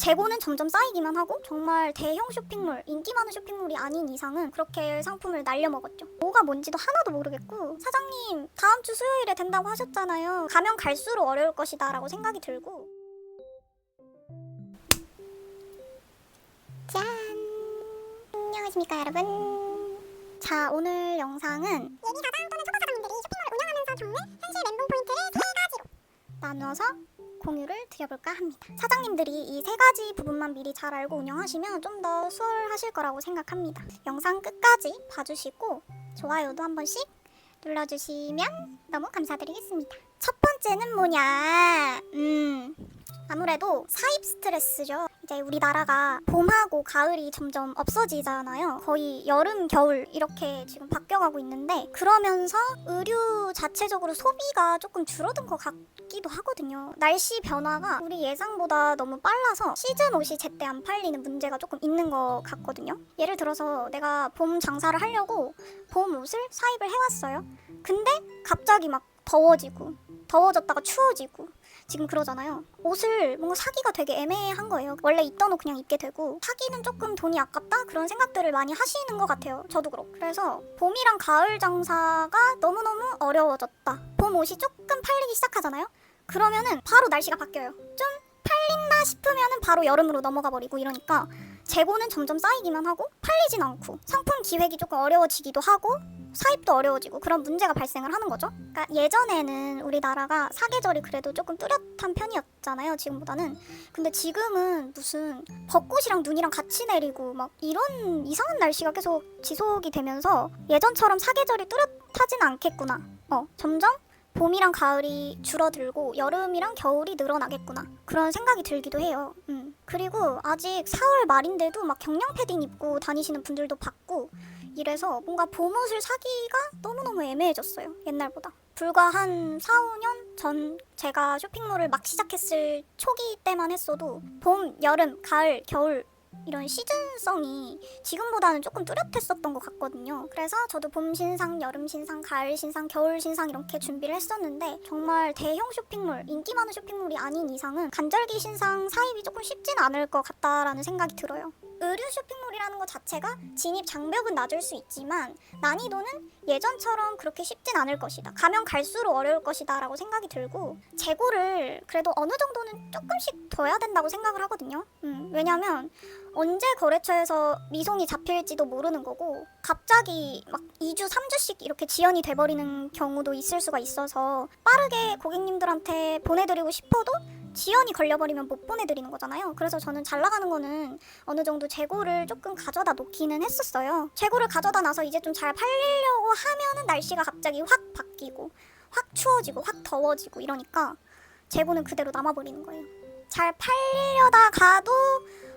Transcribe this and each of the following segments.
재고는 점점 쌓이기만 하고 정말 대형 쇼핑몰, 인기 많은 쇼핑몰이 아닌 이상은 그렇게 상품을 날려먹었죠. 뭐가 뭔지도 하나도 모르겠고 사장님 다음 주 수요일에 된다고 하셨잖아요. 가면 갈수록 어려울 것이다 라고 생각이 들고 짠! 안녕하십니까 여러분 자 오늘 영상은 예비 가장 또는 초보 사장님들이 쇼핑몰을 운영하면서 겪는 현실 멘붕 포인트를 세 가지로 나누어서 공유를 드려볼까 합니다. 사장님들이 이 세 가지 부분만 미리 잘 알고 운영하시면 좀 더 수월하실 거라고 생각합니다. 영상 끝까지 봐주시고 좋아요도 한 번씩 눌러주시면 너무 감사드리겠습니다. 첫 번째는 뭐냐? 음, 아무래도 사입 스트레스죠. 이제 우리나라가 봄하고 가을이 점점 없어지잖아요. 거의 여름, 겨울 이렇게 지금 바뀌어가고 있는데 그러면서 의류 자체적으로 소비가 조금 줄어든 것 같기도 하거든요. 날씨 변화가 우리 예상보다 너무 빨라서 시즌 옷이 제때 안 팔리는 문제가 조금 있는 것 같거든요. 예를 들어서 내가 봄 장사를 하려고 봄 옷을 사입을 해왔어요. 근데 갑자기 막 더워지고 더워졌다가 추워지고 지금 그러잖아요. 옷을 뭔가 사기가 되게 애매한 거예요. 원래 있던 옷 그냥 입게 되고 사기는 조금 돈이 아깝다 그런 생각들을 많이 하시는 것 같아요. 저도 그렇고. 그래서 봄이랑 가을 장사가 너무너무 어려워졌다. 봄 옷이 조금 팔리기 시작하잖아요. 그러면은 바로 날씨가 바뀌어요. 좀 팔린다 싶으면은 바로 여름으로 넘어가 버리고 이러니까 재고는 점점 쌓이기만 하고 팔리진 않고 상품 기획이 조금 어려워지기도 하고 사입도 어려워지고 그런 문제가 발생을 하는 거죠. 그러니까 예전에는 우리나라가 사계절이 그래도 조금 뚜렷한 편이었잖아요. 지금보다는. 근데 지금은 무슨 벚꽃이랑 눈이랑 같이 내리고 막 이런 이상한 날씨가 계속 지속이 되면서 예전처럼 사계절이 뚜렷하진 않겠구나. 어, 점점 봄이랑 가을이 줄어들고 여름이랑 겨울이 늘어나겠구나 그런 생각이 들기도 해요. 음. 그리고 아직 4월 말인데도 막 경량 패딩 입고 다니시는 분들도 봤고 이래서 뭔가 봄옷을 사기가 너무너무 애매해졌어요. 옛날보다. 불과 한 4, 5년 전 제가 쇼핑몰을 막 시작했을 초기 때만 했어도 봄, 여름, 가을, 겨울 이런 시즌성이 지금보다는 조금 뚜렷했었던 것 같거든요. 그래서 저도 봄 신상, 여름 신상, 가을 신상, 겨울 신상 이렇게 준비를 했었는데 정말 대형 쇼핑몰, 인기 많은 쇼핑몰이 아닌 이상은 간절기 신상 사입이 조금 쉽진 않을 것 같다라는 생각이 들어요. 의류 쇼핑몰이라는 것 자체가 진입 장벽은 낮을 수 있지만 난이도는 예전처럼 그렇게 쉽진 않을 것이다. 가면 갈수록 어려울 것이다 라고 생각이 들고 재고를 그래도 어느 정도는 조금씩 둬야 된다고 생각을 하거든요. 음, 왜냐면 언제 거래처에서 미송이 잡힐지도 모르는 거고 갑자기 막 2주, 3주씩 이렇게 지연이 돼버리는 경우도 있을 수가 있어서 빠르게 고객님들한테 보내드리고 싶어도 지연이 걸려버리면 못 보내드리는 거잖아요. 그래서 저는 잘 나가는 거는 어느 정도 재고를 조금 가져다 놓기는 했었어요. 재고를 가져다 놔서 이제 좀 잘 팔리려고 하면은 날씨가 갑자기 확 바뀌고 확 추워지고 확 더워지고 이러니까 재고는 그대로 남아버리는 거예요. 잘 팔리려다 가도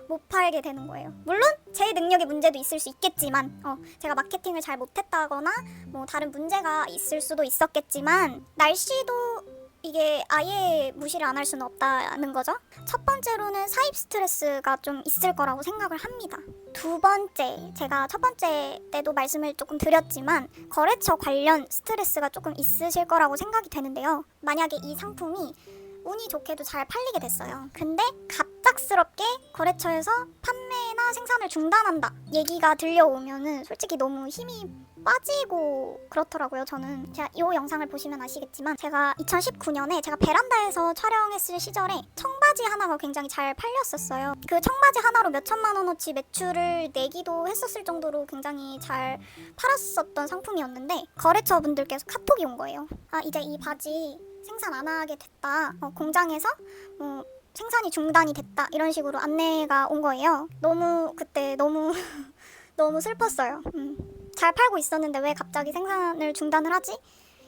못 팔게 되는 거예요. 물론 제 능력의 문제도 있을 수 있겠지만, 어, 제가 마케팅을 잘 못했다거나 뭐 다른 문제가 있을 수도 있었겠지만 날씨도 이게 아예 무시를 안 할 수는 없다는 거죠. 첫 번째로는 사입 스트레스가 좀 있을 거라고 생각을 합니다. 두 번째, 제가 첫 번째 때도 말씀을 조금 드렸지만 거래처 관련 스트레스가 조금 있으실 거라고 생각이 되는데요. 만약에 이 상품이 운이 좋게도 잘 팔리게 됐어요. 근데 갑작스럽게 거래처에서 판매나 생산을 중단한다 얘기가 들려오면은 솔직히 너무 힘이 빠지고 그렇더라고요. 저는 제가 이 영상을 보시면 아시겠지만 제가 2019년에 제가 베란다에서 촬영했을 시절에 청바지 하나가 굉장히 잘 팔렸었어요. 그 청바지 하나로 몇 천만 원어치 매출을 내기도 했었을 정도로 굉장히 잘 팔았었던 상품이었는데 거래처 분들께서 카톡이 온 거예요. 아 이제 이 바지 생산 안 하게 됐다. 어, 공장에서 뭐 생산이 중단이 됐다 이런 식으로 안내가 온 거예요. 너무 그때 너무 너무 슬펐어요. 음. 잘 팔고 있었는데 왜 갑자기 생산을 중단을 하지?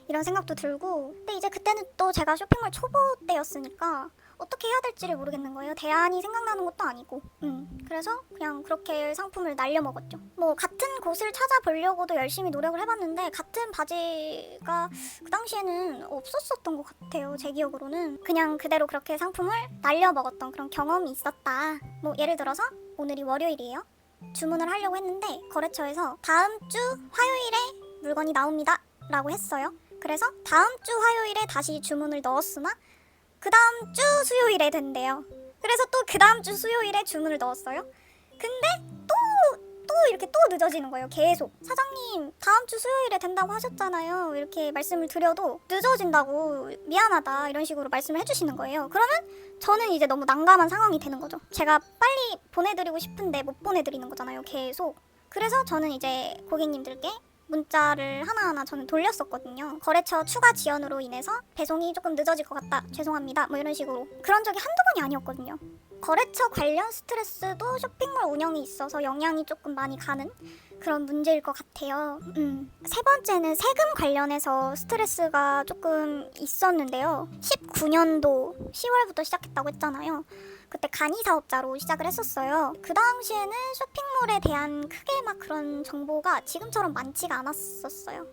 이런 생각도 들고 근데 이제 그때는 또 제가 쇼핑몰 초보 때였으니까 어떻게 해야 될지를 모르겠는 거예요. 대안이 생각나는 것도 아니고. 음. 그래서 그냥 그렇게 상품을 날려 먹었죠. 뭐 같은 곳을 찾아보려고도 열심히 노력을 해봤는데 같은 바지가 그 당시에는 없었었던 것 같아요. 제 기억으로는 그냥 그대로 그렇게 상품을 날려 먹었던 그런 경험이 있었다. 뭐 예를 들어서 오늘이 월요일이에요. 주문을 하려고 했는데 거래처에서 다음 주 화요일에 물건이 나옵니다. 라고 했어요. 그래서 다음 주 화요일에 다시 주문을 넣었으나 그 다음 주 수요일에 된대요. 그래서 또 그 다음 주 수요일에 주문을 넣었어요. 근데 또, 또 이렇게 또 늦어지는 거예요. 계속. 사장님, 다음 주 수요일에 된다고 하셨잖아요. 이렇게 말씀을 드려도 늦어진다고 미안하다. 이런 식으로 말씀을 해주시는 거예요. 그러면 저는 이제 너무 난감한 상황이 되는 거죠. 제가 빨리 보내드리고 싶은데 못 보내드리는 거잖아요. 계속. 그래서 저는 이제 고객님들께 문자를 하나하나 저는 돌렸었거든요. 거래처 추가 지연으로 인해서 배송이 조금 늦어질 것 같다. 죄송합니다. 뭐 이런 식으로. 그런 적이 한두 번이 아니었거든요. 거래처 관련 스트레스도 쇼핑몰 운영이 있어서 영향이 조금 많이 가는 그런 문제일 것 같아요. 음. 세 번째는 세금 관련해서 스트레스가 조금 있었는데요. 19년도 10월부터 시작했다고 했잖아요. 그때 간이 사업자로 시작을 했었어요. 그 당시에는 쇼핑몰에 대한 크게 막 그런 정보가 지금처럼 많지가 않았었어요.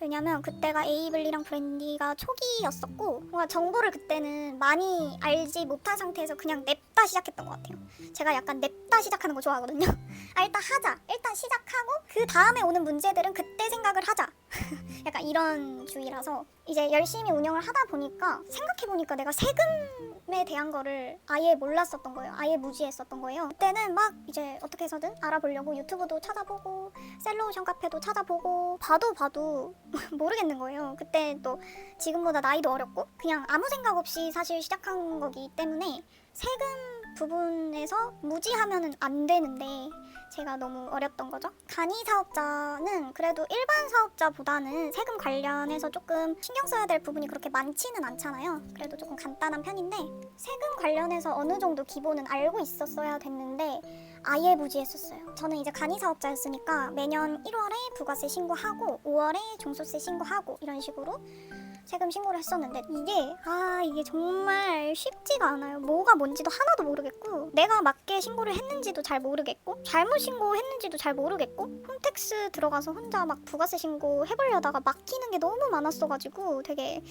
왜냐면 그때가 에이블리랑 브랜디가 초기였었고 뭔가 정보를 그때는 많이 알지 못한 상태에서 그냥 냅다 시작했던 것 같아요. 제가 약간 냅다 시작하는 거 좋아하거든요. 아 일단 하자. 일단 시작하고 그 다음에 오는 문제들은 그때 생각을 하자. 약간 이런 주의라서 이제 열심히 운영을 하다 보니까 생각해 보니까 내가 세금에 대한 거를 아예 몰랐었던 거예요. 아예 무지했었던 거예요. 그때는 막 이제 어떻게 해서든 알아보려고 유튜브도 찾아보고 셀러오션 카페도 찾아보고 봐도 봐도 모르겠는 거예요. 그때 또 지금보다 나이도 어렸고 그냥 아무 생각 없이 사실 시작한 거기 때문에 세금 부분에서 무지하면은 안 되는데 제가 너무 어렸던 거죠. 간이 사업자는 그래도 일반 사업자보다는 세금 관련해서 조금 신경 써야 될 부분이 그렇게 많지는 않잖아요. 그래도 조금 간단한 편인데 세금 관련해서 어느 정도 기본은 알고 있었어야 됐는데 아예 무지했었어요. 저는 이제 간이 사업자였으니까 매년 1월에 부가세 신고하고 5월에 종소세 신고하고 이런 식으로 세금 신고를 했었는데 이게 아 이게 정말 쉽지가 않아요. 뭐가 뭔지도 하나도 모르겠고 내가 맞게 신고를 했는지도 잘 모르겠고 잘못 신고했는지도 잘 모르겠고 홈택스 들어가서 혼자 막 부가세 신고 해보려다가 막히는 게 너무 많았어가지고 되게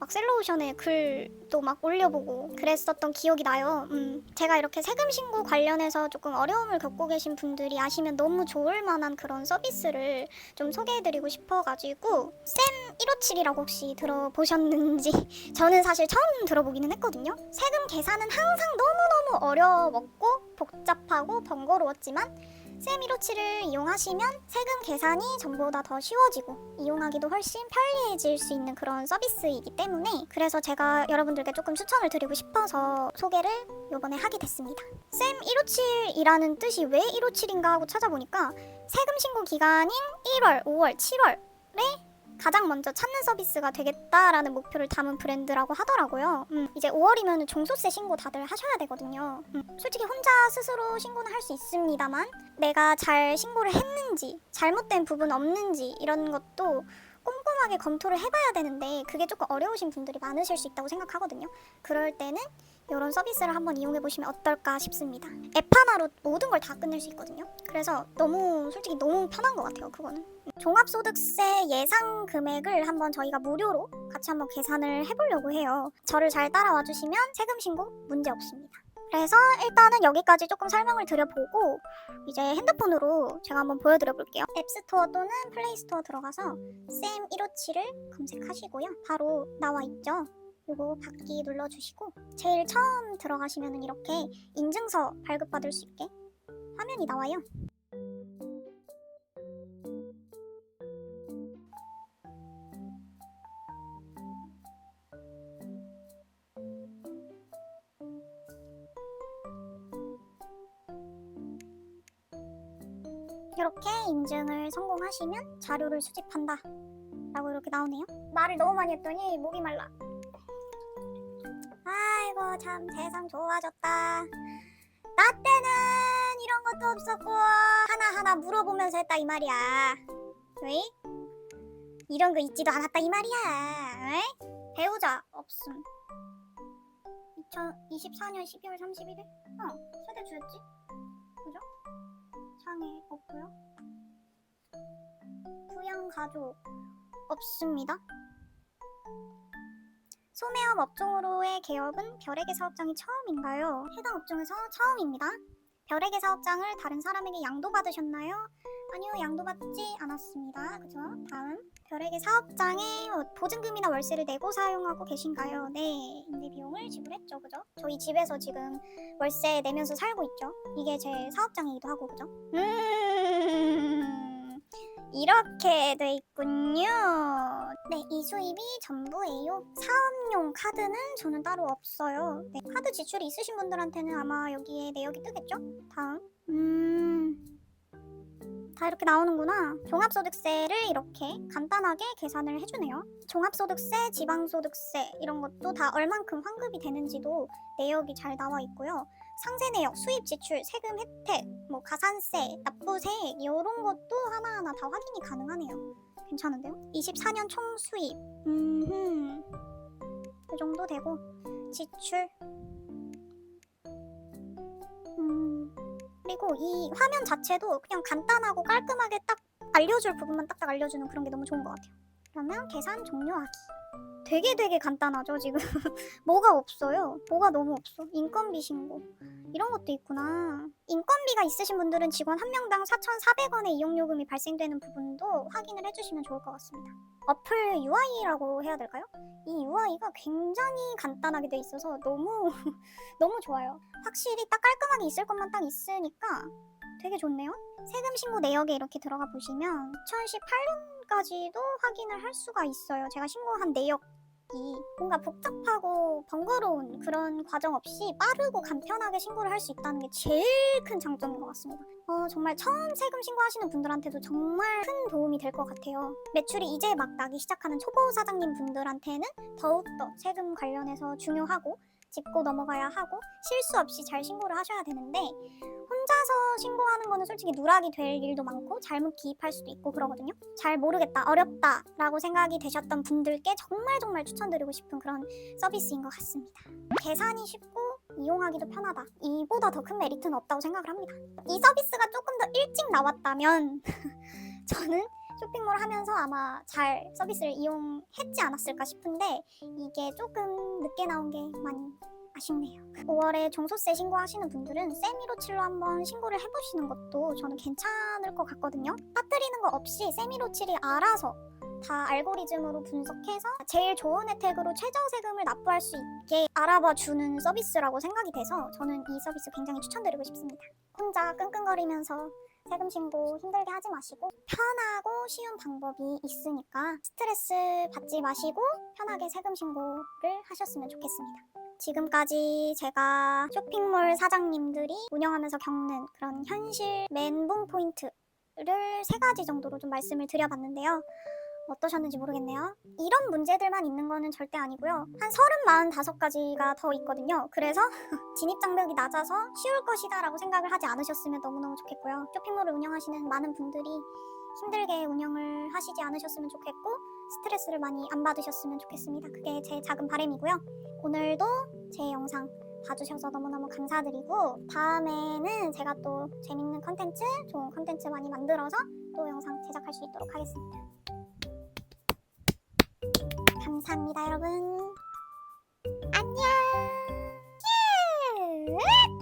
막 셀러오션에 글도 막 올려보고 그랬었던 기억이 나요. 음, 제가 이렇게 세금 신고 관련해서 조금 어려움을 겪고 계신 분들이 아시면 너무 좋을 만한 그런 서비스를 좀 소개해드리고 싶어가지고 쌤 157이라고 혹시 들어보셨는지 저는 사실 처음 들어보기는 했거든요. 세금 계산은 항상 너무너무 어려웠고 복잡하고 번거로웠지만 쌤 157을 이용하시면 세금 계산이 전보다 더 쉬워지고 이용하기도 훨씬 편리해질 수 있는 그런 서비스이기 때문에 그래서 제가 여러분들께 조금 추천을 드리고 싶어서 소개를 이번에 하게 됐습니다. 쌤 157이라는 뜻이 왜 157인가 하고 찾아보니까 세금 신고 기간인 1월, 5월, 7월에 가장 먼저 찾는 서비스가 되겠다라는 목표를 담은 브랜드라고 하더라고요. 음, 이제 5월이면 종소세 신고 다들 하셔야 되거든요. 음, 솔직히 혼자 스스로 신고는 할 수 있습니다만 내가 잘 신고를 했는지 잘못된 부분 없는지 이런 것도 꼼꼼하게 검토를 해봐야 되는데 그게 조금 어려우신 분들이 많으실 수 있다고 생각하거든요. 그럴 때는 이런 서비스를 한번 이용해 보시면 어떨까 싶습니다. 앱 하나로 모든 걸 다 끝낼 수 있거든요. 그래서 너무 솔직히 너무 편한 것 같아요. 그거는. 종합소득세 예상 금액을 한번 저희가 무료로 같이 한번 계산을 해보려고 해요. 저를 잘 따라와 주시면 세금 신고 문제 없습니다. 그래서 일단은 여기까지 조금 설명을 드려보고 이제 핸드폰으로 제가 한번 보여드려 볼게요. 앱스토어 또는 플레이스토어 들어가서 쌤 157을 검색하시고요. 바로 나와 있죠. 요거 받기 눌러주시고 제일 처음 들어가시면 이렇게 인증서 발급받을 수 있게 화면이 나와요. 이렇게 인증을 성공하시면 자료를 수집한다 라고 이렇게 나오네요 말을 너무 많이 했더니 목이 말라 아이고 참 세상 좋아졌다 나 때는 이런 것도 없었고 하나하나 물어보면서 했다 이 말이야 왜? 이런 거 있지도 않았다 이 말이야 왜? 배우자 없음 2024년 12월 31일? 어 세대 주였지? 그죠? 상해 없고요. 부양 가족 없습니다. 소매업 업종으로의 개업은 별에게 사업장이 처음인가요? 해당 업종에서 처음입니다. 별에게 사업장을 다른 사람에게 양도받으셨나요? 아니요, 양도 받지 않았습니다. 그죠? 다음. 별에게 사업장에 뭐 보증금이나 월세를 내고 사용하고 계신가요? 네, 임대 비용을 지불했죠, 그죠? 저희 집에서 지금 월세 내면서 살고 있죠. 이게 제 사업장이기도 하고, 그죠? 음, 이렇게 돼 있군요. 네, 이 수입이 전부예요. 사업 용 카드는 저는 따로 없어요. 네, 카드 지출이 있으신 분들한테는 아마 여기에 내역이 뜨겠죠? 다음. 음. 다 이렇게 나오는구나. 종합소득세를 이렇게 간단하게 계산을 해주네요. 종합소득세, 지방소득세 이런 것도 다 얼만큼 환급이 되는지도 내역이 잘 나와 있고요. 상세 내역, 수입 지출, 세금 혜택, 뭐 가산세, 납부세액 이런 것도 하나하나 다 확인이 가능하네요. 괜찮은데요? 24년 총 수입, 음, 그 정도 되고 지출, 음. 그리고 이 화면 자체도 그냥 간단하고 깔끔하게 딱 알려줄 부분만 딱딱 알려주는 그런 게 너무 좋은 것 같아요. 그러면 계산 종료하기. 되게 되게 간단하죠 지금. 뭐가 없어요. 뭐가 너무 없어. 인건비 신고. 이런 것도 있구나. 인건비가 있으신 분들은 직원 한 명당 4,400원의 이용요금이 발생되는 부분도 확인을 해주시면 좋을 것 같습니다. 어플 UI라고 해야 될까요? 이 UI가 굉장히 간단하게 돼 있어서 너무 너무 좋아요. 확실히 딱 깔끔하게 있을 것만 딱 있으니까 되게 좋네요. 세금 신고 내역에 이렇게 들어가 보시면 2018년 까지도 확인을 할 수가 있어요. 제가 신고한 내역 이 뭔가 복잡하고 번거로운 그런 과정 없이 빠르고 간편하게 신고를 할 수 있다는 게 제일 큰 장점인 것 같습니다. 어, 정말 처음 세금 신고하시는 분들한테도 정말 큰 도움이 될 것 같아요. 매출이 이제 막 나기 시작하는 초보 사장님 분들한테는 더욱더 세금 관련해서 중요하고 짚고 넘어가야 하고 실수 없이 잘 신고를 하셔야 되는데 혼자서 신고하는 거는 솔직히 누락이 될 일도 많고 잘못 기입할 수도 있고 그러거든요. 잘 모르겠다, 어렵다라고 생각이 되셨던 분들께 정말 정말 추천드리고 싶은 그런 서비스인 것 같습니다. 계산이 쉽고 이용하기도 편하다. 이보다 더 큰 메리트는 없다고 생각을 합니다. 이 서비스가 조금 더 일찍 나왔다면 저는 쇼핑몰 하면서 아마 잘 서비스를 이용했지 않았을까 싶은데 이게 조금 늦게 나온 게 많이 아쉽네요. 5월에 종소세 신고하시는 분들은 세미로칠로 한번 신고를 해보시는 것도 저는 괜찮을 것 같거든요. 빠뜨리는 거 없이 세미로칠이 알아서 다 알고리즘으로 분석해서 제일 좋은 혜택으로 최저 세금을 납부할 수 있게 알아봐 주는 서비스라고 생각이 돼서 저는 이 서비스 굉장히 추천드리고 싶습니다. 혼자 끙끙거리면서 세금 신고 힘들게 하지 마시고 편하고 쉬운 방법이 있으니까 스트레스 받지 마시고 편하게 세금 신고를 하셨으면 좋겠습니다. 지금까지 제가 쇼핑몰 사장님들이 운영하면서 겪는 그런 현실 멘붕 포인트를 세 가지 정도로 좀 말씀을 드려봤는데요. 어떠셨는지 모르겠네요. 이런 문제들만 있는 거는 절대 아니고요. 한 30, 45가지가 더 있거든요. 그래서 진입장벽이 낮아서 쉬울 것이다 라고 생각을 하지 않으셨으면 너무너무 좋겠고요. 쇼핑몰을 운영하시는 많은 분들이 힘들게 운영을 하시지 않으셨으면 좋겠고 스트레스를 많이 안 받으셨으면 좋겠습니다. 그게 제 작은 바람이고요. 오늘도 제 영상 봐주셔서 너무너무 감사드리고 다음에는 제가 또 재밌는 컨텐츠, 좋은 컨텐츠 많이 만들어서 또 영상 제작할 수 있도록 하겠습니다. 감사합니다, 여러분. 안녕. 예!